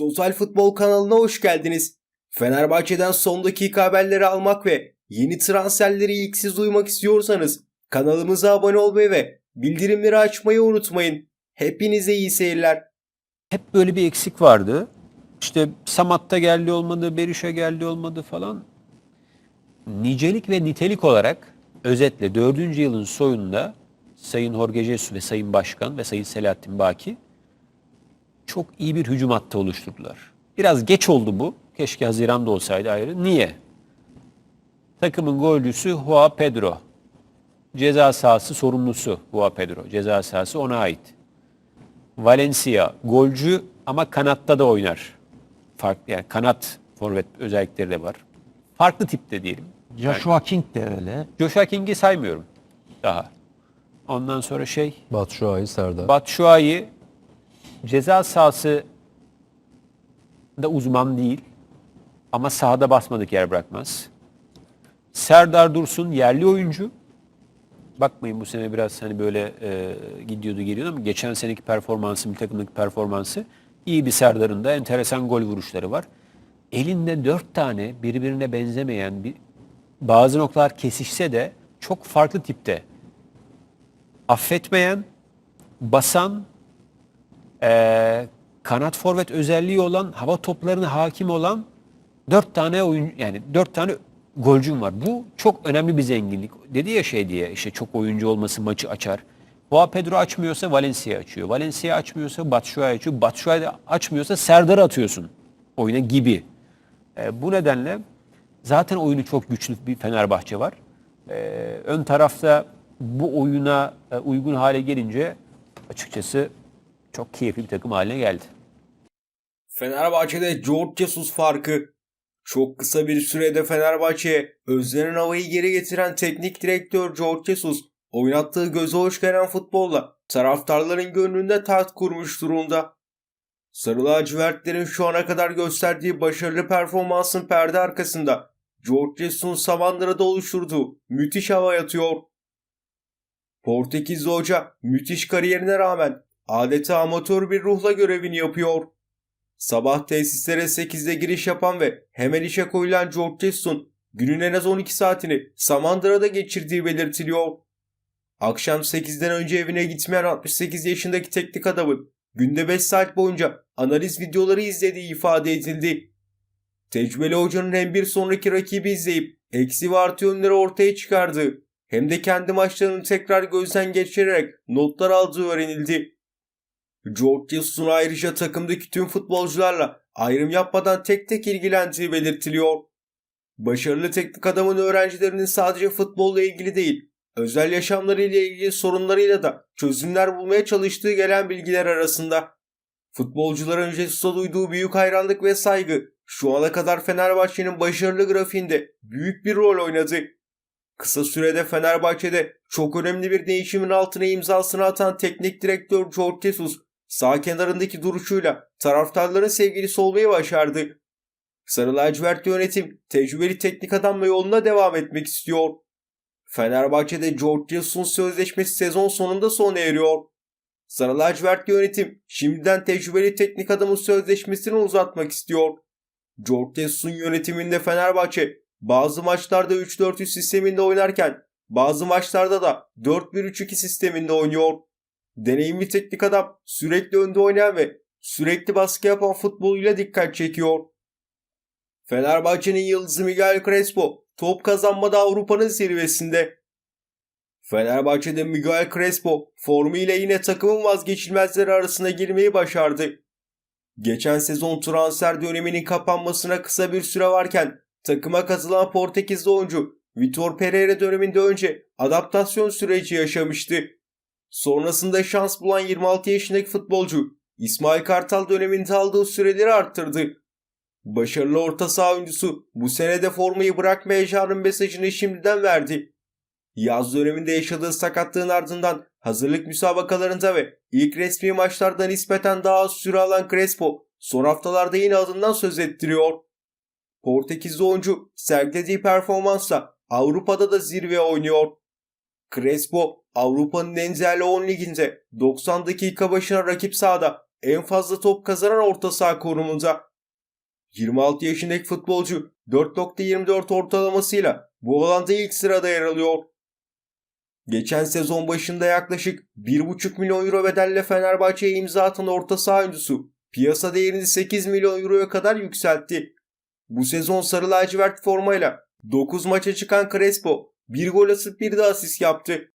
Total Futbol kanalına hoş geldiniz. Fenerbahçe'den son dakika haberleri almak ve yeni transferleri ilk siz duymak istiyorsanız kanalımıza abone olmayı ve bildirimleri açmayı unutmayın. Hepinize iyi seyirler. hep böyle bir eksik vardı. İşte Samat'ta geldi olmadı, Berişe geldi olmadı falan. Nicelik ve nitelik olarak özetle dördüncü yılın soyunda Sayın Jesus ve Sayın Başkan ve Sayın Selahattin Baki çok iyi bir hücum hattı oluşturdular. Biraz geç oldu bu. Keşke Haziran'da olsaydı ayrı. Niye? Takımın golcüsü Joao Pedro. Ceza sahası sorumlusu Joao Pedro. Ceza sahası ona ait. Valencia golcü ama kanatta da oynar. Farklı yani kanat forvet özellikleri de var. Farklı tipte diyelim. Joshua King de öyle. Joshua King'i saymıyorum daha. Ondan sonra şey Batshuayi, Serdar. Batshuayi ceza sahası da uzman değil ama sahada basmadık yer bırakmaz. Serdar Dursun yerli oyuncu. Bakmayın bu sene biraz hani böyle e, gidiyordu geliyordu ama geçen seneki performansı, bir takımdaki performansı iyi bir Serdar'ın da enteresan gol vuruşları var. Elinde dört tane birbirine benzemeyen bir bazı noktalar kesişse de çok farklı tipte affetmeyen, basan, eee, kanat forvet özelliği olan, hava toplarına hakim olan dört tane oyun yani dört tane golcüm var. Bu çok önemli bir zenginlik. Dedi ya şey diye işte çok oyuncu olması maçı açar. Joao Pedro açmıyorsa Valencia açıyor. Valencia açmıyorsa Batshuayi açıyor. Batshuayi açmıyorsa Serdar'ı atıyorsun oyuna gibi. E, bu nedenle zaten oyunu çok güçlü bir Fenerbahçe var. E, ön tarafta bu oyuna e, uygun hale gelince açıkçası çok keyifli bir takım haline geldi. Fenerbahçe'de George Jesus farkı. Çok kısa bir sürede Fenerbahçe'ye özlenen havayı geri getiren teknik direktör George Jesus oynattığı göze hoş gelen futbolla taraftarların gönlünde taht kurmuş durumda. Sarı lacivertlerin şu ana kadar gösterdiği başarılı performansın perde arkasında George Jesus'un Samandıra'da oluşturduğu müthiş hava yatıyor. Portekizli hoca müthiş kariyerine rağmen adeta amatör bir ruhla görevini yapıyor. Sabah tesislere 8'de giriş yapan ve hemen işe koyulan George Jesus'un günün en az 12 saatini Samandıra'da geçirdiği belirtiliyor. Akşam 8'den önce evine gitmeyen 68 yaşındaki teknik adamın günde 5 saat boyunca analiz videoları izlediği ifade edildi. Tecrübeli hocanın hem bir sonraki rakibi izleyip eksi ve artı yönleri ortaya çıkardığı hem de kendi maçlarını tekrar gözden geçirerek notlar aldığı öğrenildi. George Jesus'un ayrıca takımdaki tüm futbolcularla ayrım yapmadan tek tek ilgilendiği belirtiliyor. Başarılı teknik adamın öğrencilerinin sadece futbolla ilgili değil, özel yaşamlarıyla ilgili sorunlarıyla da çözümler bulmaya çalıştığı gelen bilgiler arasında. Futbolcuların Jesus'a duyduğu büyük hayranlık ve saygı şu ana kadar Fenerbahçe'nin başarılı grafiğinde büyük bir rol oynadı. Kısa sürede Fenerbahçe'de çok önemli bir değişimin altına imzasını atan teknik direktör George Jesus sağ kenarındaki duruşuyla taraftarların sevgilisi olmayı başardı. Sarı lacivert yönetim tecrübeli teknik adamla yoluna devam etmek istiyor. Fenerbahçe'de George Jesus'un sözleşmesi sezon sonunda sona eriyor. Sarı lacivert yönetim şimdiden tecrübeli teknik adamın sözleşmesini uzatmak istiyor. George Jesus'un yönetiminde Fenerbahçe bazı maçlarda 3-4-3 sisteminde oynarken bazı maçlarda da 4-1-3-2 sisteminde oynuyor. Deneyimli teknik adam sürekli önde oynayan ve sürekli baskı yapan futboluyla dikkat çekiyor. Fenerbahçe'nin yıldızı Miguel Crespo top kazanmada Avrupa'nın zirvesinde. Fenerbahçe'de Miguel Crespo formuyla yine takımın vazgeçilmezleri arasına girmeyi başardı. Geçen sezon transfer döneminin kapanmasına kısa bir süre varken takıma katılan Portekizli oyuncu Vitor Pereira döneminde önce adaptasyon süreci yaşamıştı. Sonrasında şans bulan 26 yaşındaki futbolcu İsmail Kartal döneminde aldığı süreleri arttırdı. Başarılı orta saha oyuncusu bu senede formayı bırakmayacağının mesajını şimdiden verdi. Yaz döneminde yaşadığı sakatlığın ardından hazırlık müsabakalarında ve ilk resmi maçlarda nispeten daha az süre alan Crespo son haftalarda yine adından söz ettiriyor. Portekizli oyuncu sergilediği performansla Avrupa'da da zirve oynuyor. Crespo Avrupa'nın en değerli 10 liginde 90 dakika başına rakip sahada en fazla top kazanan orta saha konumunda. 26 yaşındaki futbolcu 4.24 ortalamasıyla bu alanda ilk sırada yer alıyor. Geçen sezon başında yaklaşık 1,5 milyon euro bedelle Fenerbahçe'ye imza atan orta saha oyuncusu piyasa değerini 8 milyon euroya kadar yükseltti. Bu sezon sarı lacivert formayla 9 maça çıkan Crespo bir gol atıp bir de asist yaptı.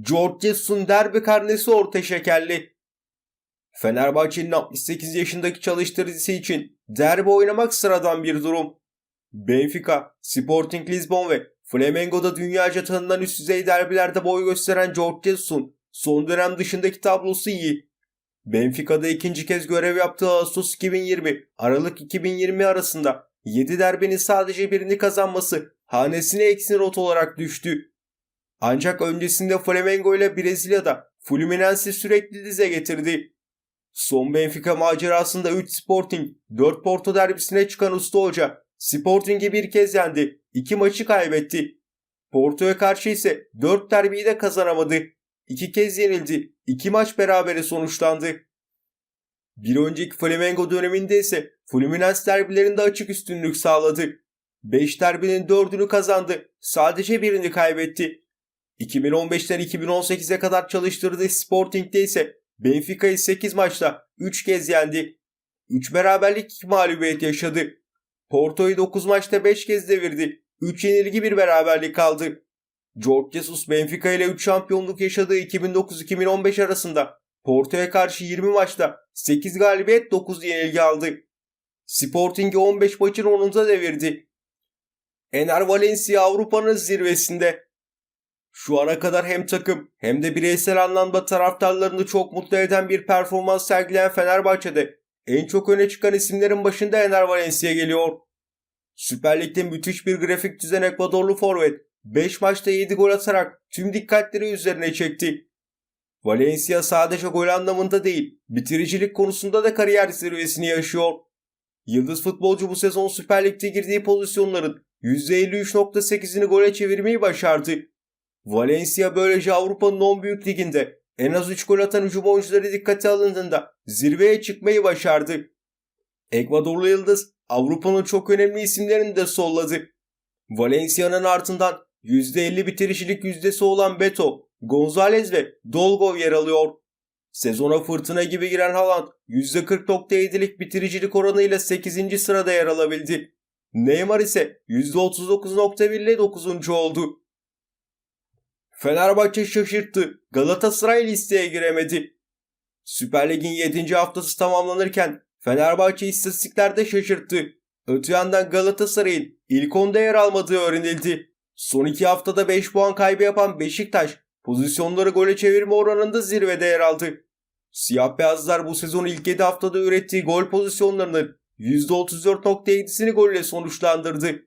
George Jesus'un derbi karnesi orta şekerli. Fenerbahçe'nin 68 yaşındaki çalıştırıcısı için derbi oynamak sıradan bir durum. Benfica, Sporting Lisbon ve Flamengo'da dünyaca tanınan üst düzey derbilerde boy gösteren George Jesus'un son dönem dışındaki tablosu iyi. Benfica'da ikinci kez görev yaptığı Ağustos 2020, Aralık 2020 arasında 7 derbinin sadece birini kazanması hanesine eksi not olarak düştü. Ancak öncesinde Flamengo ile Brezilya'da Fluminense sürekli dize getirdi. Son Benfica macerasında 3 Sporting, 4 Porto derbisine çıkan usta hoca Sporting'i bir kez yendi, 2 maçı kaybetti. Porto'ya karşı ise 4 derbiyi de kazanamadı. 2 kez yenildi, 2 maç berabere sonuçlandı. Bir önceki Flamengo döneminde ise Fluminense derbilerinde açık üstünlük sağladı. 5 derbinin 4'ünü kazandı, sadece birini kaybetti. 2015'ten 2018'e kadar çalıştırdığı Sporting'de ise Benfica'yı 8 maçta 3 kez yendi. 3 beraberlik 2 mağlubiyet yaşadı. Porto'yu 9 maçta 5 kez devirdi. 3 yenilgi bir beraberlik kaldı. George Jesus Benfica ile 3 şampiyonluk yaşadığı 2009-2015 arasında Porto'ya karşı 20 maçta 8 galibiyet 9 yenilgi aldı. Sporting'i 15 maçın 10'unda devirdi. Ener Valencia Avrupa'nın zirvesinde. Şu ana kadar hem takım hem de bireysel anlamda taraftarlarını çok mutlu eden bir performans sergileyen Fenerbahçe'de en çok öne çıkan isimlerin başında Ener Valencia geliyor. Süper Lig'de müthiş bir grafik düzen Ekvadorlu forvet 5 maçta 7 gol atarak tüm dikkatleri üzerine çekti. Valencia sadece gol anlamında değil, bitiricilik konusunda da kariyer zirvesini yaşıyor. Yıldız futbolcu bu sezon Süper Lig'de girdiği pozisyonların %53.8'ini gole çevirmeyi başardı. Valencia böylece Avrupa'nın 10 büyük liginde en az 3 gol atan hücum oyuncuları dikkate alındığında zirveye çıkmayı başardı. Ekvadorlu Yıldız Avrupa'nın çok önemli isimlerini de solladı. Valencia'nın ardından %50 bitiricilik yüzdesi olan Beto, Gonzalez ve Dolgov yer alıyor. Sezona fırtına gibi giren Haaland %40.7'lik bitiricilik oranıyla 8. sırada yer alabildi. Neymar ise %39.1 ile 9. oldu. Fenerbahçe şaşırttı. Galatasaray listeye giremedi. Süper Lig'in 7. haftası tamamlanırken Fenerbahçe istatistiklerde şaşırttı. Öte yandan Galatasaray'ın ilk 10'da yer almadığı öğrenildi. Son iki haftada 5 puan kaybı yapan Beşiktaş pozisyonları gole çevirme oranında zirvede yer aldı. Siyah beyazlar bu sezon ilk 7 haftada ürettiği gol pozisyonlarının %34.7'sini golle sonuçlandırdı.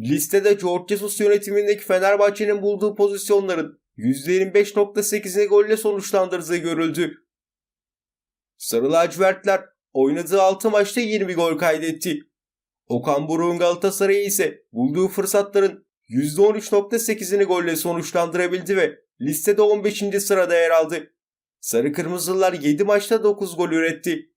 Listede George Jesus yönetimindeki Fenerbahçe'nin bulduğu pozisyonların %25.8'ini golle sonuçlandırdığı görüldü. Sarı lacivertler oynadığı 6 maçta 20 gol kaydetti. Okan Buruk'un Galatasaray'ı ise bulduğu fırsatların %13.8'ini golle sonuçlandırabildi ve listede 15. sırada yer aldı. Sarı Kırmızılar 7 maçta 9 gol üretti.